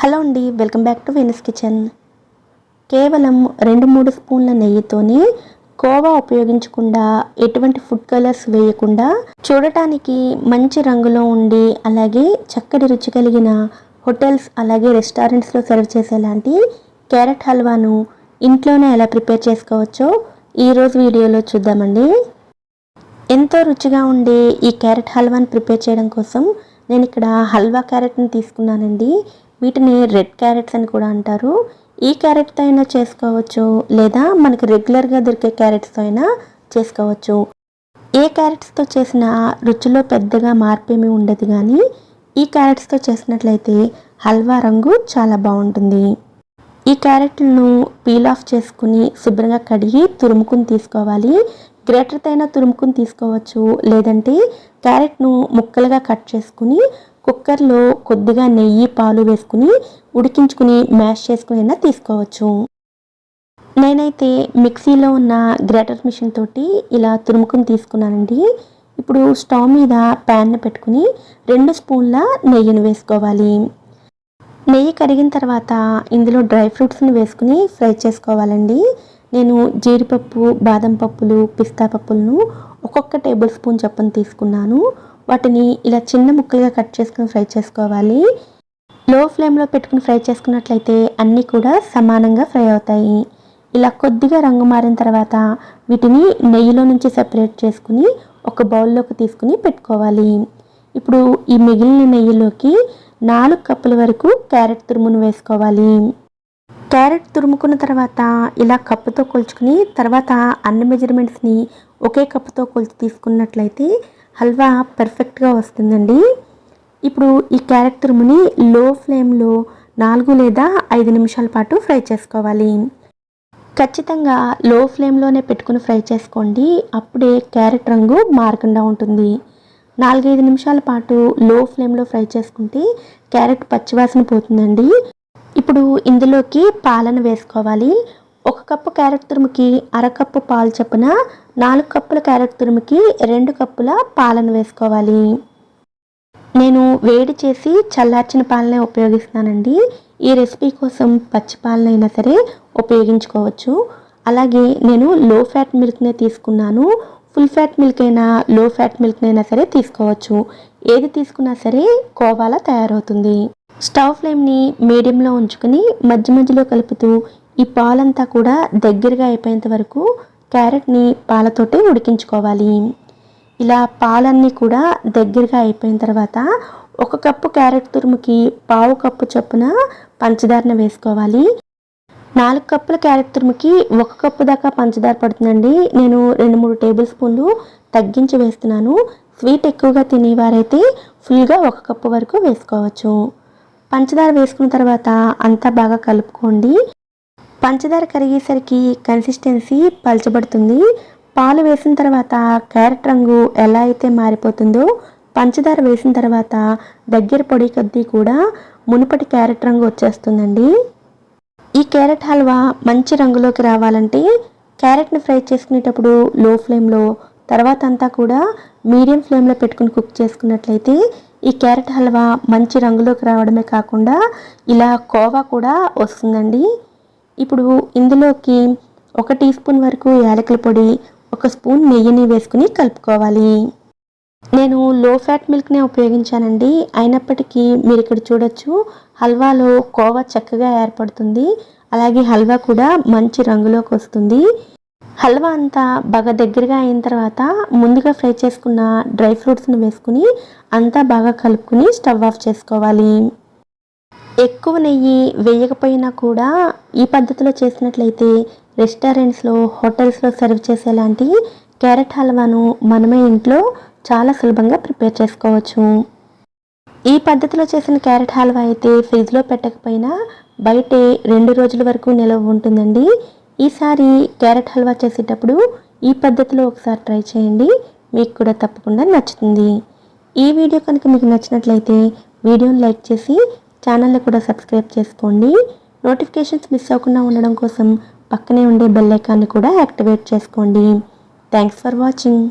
Hello అండి welcome back to Venice kitchen. కేవలం రెండు మూడు స్పూన్ల నెయ్యితోనే కోవా ఉపయోగించకుండా ఎటువంటి ఫుడ్ కలర్స్ వేయకుండా చూడటానికి మంచి రంగులో ఉండి అలాగే చక్కటి రుచి కలిగిన హోటల్స్ అలాగే రెస్టారెంట్స్లో సర్వ్ చేసేలాంటి క్యారెట్ హల్వాను ఇంట్లోనే ఎలా ప్రిపేర్ చేసుకోవచ్చో ఈరోజు వీడియోలో చూద్దామండి. ఎంతో రుచిగా ఉండే ఈ క్యారెట్ హల్వాని ప్రిపేర్ చేయడం కోసం నేను ఇక్కడ హల్వా క్యారెట్ని తీసుకున్నానండి. వీటిని రెడ్ క్యారెట్స్ అని కూడా అంటారు. ఈ క్యారెట్తో అయినా చేసుకోవచ్చు లేదా మనకి రెగ్యులర్గా దొరికే క్యారెట్స్తో అయినా చేసుకోవచ్చు. ఏ క్యారెట్స్తో చేసిన రుచిలో పెద్దగా మార్పేమీ ఉండదు కానీ ఈ క్యారెట్స్తో చేసినట్లయితే హల్వా రంగు చాలా బాగుంటుంది. ఈ క్యారెట్లను పీల్ ఆఫ్ చేసుకుని శుభ్రంగా కడిగి తురుముకుని తీసుకోవాలి. గ్రేటర్తో అయినా తురుముకుని తీసుకోవచ్చు లేదంటే క్యారెట్ను ముక్కలుగా కట్ చేసుకుని కుక్కర్లో కొద్దిగా నెయ్యి పాలు వేసుకుని ఉడికించుకుని మ్యాష్ చేసుకుని అయినా తీసుకోవచ్చు. నేనైతే మిక్సీలో ఉన్న గ్రేటర్ మిషన్ తోటి ఇలా తురుముకుని తీసుకున్నానండి. ఇప్పుడు స్టవ్ మీద ప్యాన్ పెట్టుకుని రెండు స్పూన్ల నెయ్యిని వేసుకోవాలి. నెయ్యి కరిగిన తర్వాత ఇందులో డ్రై ఫ్రూట్స్ని వేసుకుని ఫ్రై చేసుకోవాలండి. నేను జీడిపప్పు బాదం పప్పులు పిస్తా పప్పులను ఒక్కొక్క టేబుల్ స్పూన్ చొప్పున తీసుకున్నాను. వాటిని ఇలా చిన్న ముక్కలుగా కట్ చేసుకుని ఫ్రై చేసుకోవాలి. లో ఫ్లేమ్లో పెట్టుకుని ఫ్రై చేసుకున్నట్లయితే అన్నీ కూడా సమానంగా ఫ్రై అవుతాయి. ఇలా కొద్దిగా రంగు మారిన తర్వాత వీటిని నెయ్యిలో నుంచి సెపరేట్ చేసుకుని ఒక బౌల్లోకి తీసుకుని పెట్టుకోవాలి. ఇప్పుడు ఈ మిగిలిన నెయ్యిలోకి నాలుగు కప్పుల వరకు క్యారెట్ తురుమును వేసుకోవాలి. క్యారెట్ తురుముకున్న తర్వాత ఇలా కప్పుతో కొలుచుకుని తర్వాత అన్ని మెజర్మెంట్స్ని ఒకే కప్పుతో కొలిచి తీసుకున్నట్లయితే హల్వా పర్ఫెక్ట్గా వస్తుందండి. ఇప్పుడు ఈ క్యారెట్ తురుముని లో ఫ్లేమ్లో నాలుగు లేదా ఐదు నిమిషాల పాటు ఫ్రై చేసుకోవాలి. ఖచ్చితంగా లో ఫ్లేమ్లోనే పెట్టుకుని ఫ్రై చేసుకోండి. అప్పుడే క్యారెట్ రంగు మారకుండా ఉంటుంది. నాలుగైదు నిమిషాల పాటు లో ఫ్లేమ్లో ఫ్రై చేసుకుంటే క్యారెట్ పచ్చివాసన పోతుందండి. ఇప్పుడు ఇందులోకి పాలను వేసుకోవాలి. ఒక కప్పు క్యారెట్ తురుముకి అరకప్పు పాలు చొప్పున నాలుగు కప్పుల క్యారెట్ తురుముకి రెండు కప్పుల పాలను వేసుకోవాలి. నేను వేడి చేసి చల్లార్చిన పాలనే ఉపయోగిస్తానండి ఈ రెసిపీ కోసం పచ్చి పాలనైనా సరే ఉపయోగించుకోవచ్చు. అలాగే నేను లో ఫ్యాట్ మిల్క్నే తీసుకున్నాను. ఫుల్ ఫ్యాట్ మిల్క్ అయినా లో ఫ్యాట్ మిల్క్నైనా సరే తీసుకోవచ్చు. ఏది తీసుకున్నా సరే కోవాలా తయారవుతుంది. స్టవ్ ఫ్లేమ్ని మీడియంలో ఉంచుకొని మధ్య మధ్యలో కలుపుతూ ఈ పాలంతా కూడా దగ్గరగా అయిపోయేంత వరకు క్యారెట్ని పాలతోటి ఉడికించుకోవాలి. ఇలా పాలన్నీ కూడా దగ్గరగా అయిపోయిన తర్వాత ఒక కప్పు క్యారెట్ తురుముకి పావు కప్పు చొప్పున పంచదారను వేసుకోవాలి. నాలుగు కప్పుల క్యారెట్ తురుముకి ఒక కప్పు దాకా పంచదార పడుతుందండి. నేను రెండు మూడు టేబుల్ స్పూన్లు తగ్గించి వేస్తున్నాను. స్వీట్ ఎక్కువగా తినేవారైతే ఫుల్గా ఒక కప్పు వరకు వేసుకోవచ్చు. పంచదార వేసుకున్న తర్వాత అంతా బాగా కలుపుకోండి. పంచదార కరిగేసరికి కన్సిస్టెన్సీ పలచబడుతుంది. పాలు వేసిన తర్వాత క్యారెట్ రంగు ఎలా అయితే మారిపోతుందో పంచదార వేసిన తర్వాత దగ్గర పొడి కొద్దీ కూడా మునుపటి క్యారెట్ రంగు వచ్చేస్తుందండి. ఈ క్యారెట్ హల్వా మంచి రంగులోకి రావాలంటే క్యారెట్ని ఫ్రై చేసుకునేటప్పుడు లో ఫ్లేమ్లో తర్వాత అంతా కూడా మీడియం ఫ్లేమ్లో పెట్టుకుని కుక్ చేసుకున్నట్లయితే ఈ క్యారెట్ హల్వా మంచి రంగులోకి రావడమే కాకుండా ఇలా కోవా కూడా వస్తుందండి. ఇప్పుడు ఇందులోకి ఒక టీ స్పూన్ వరకు యాలకుల పొడి ఒక స్పూన్ నెయ్యిని వేసుకుని కలుపుకోవాలి. నేను లో ఫ్యాట్ మిల్క్నే ఉపయోగించానండి. అయినప్పటికీ మీరు ఇక్కడ చూడొచ్చు హల్వాలో కోవా చక్కగా ఏర్పడుతుంది. అలాగే హల్వా కూడా మంచి రంగులోకి వస్తుంది. హల్వా అంతా బాగా దగ్గరగా అయిన తర్వాత ముందుగా ఫ్రై చేసుకున్న డ్రై ఫ్రూట్స్ని వేసుకుని అంతా బాగా కలుపుకుని స్టవ్ ఆఫ్ చేసుకోవాలి. ఎక్కువ నెయ్యి వేయకపోయినా కూడా ఈ పద్ధతిలో చేసినట్లయితే రెస్టారెంట్స్లో హోటల్స్లో సర్వ్ చేసేలాంటి క్యారెట్ హల్వాను మనమే ఇంట్లో చాలా సులభంగా ప్రిపేర్ చేసుకోవచ్చు. ఈ పద్ధతిలో చేసిన క్యారెట్ హల్వా అయితే ఫ్రిడ్జ్లో పెట్టకపోయినా బయటే రెండు రోజుల వరకు నిలవ ఉంటుందండి. ఈసారి క్యారెట్ హల్వా చేసేటప్పుడు ఈ పద్ధతిలో ఒకసారి ట్రై చేయండి. మీకు కూడా తప్పకుండా నచ్చుతుంది. ఈ వీడియో కనుక మీకు నచ్చినట్లయితే వీడియోని లైక్ చేసి ఛానల్ని కూడా సబ్స్క్రైబ్ చేసుకోండి. నోటిఫికేషన్స్ మిస్ అవ్వకుండా ఉండడం కోసం పక్కనే ఉండే బెల్ ఐకాన్ని కూడా యాక్టివేట్ చేసుకోండి. Thanks for watching.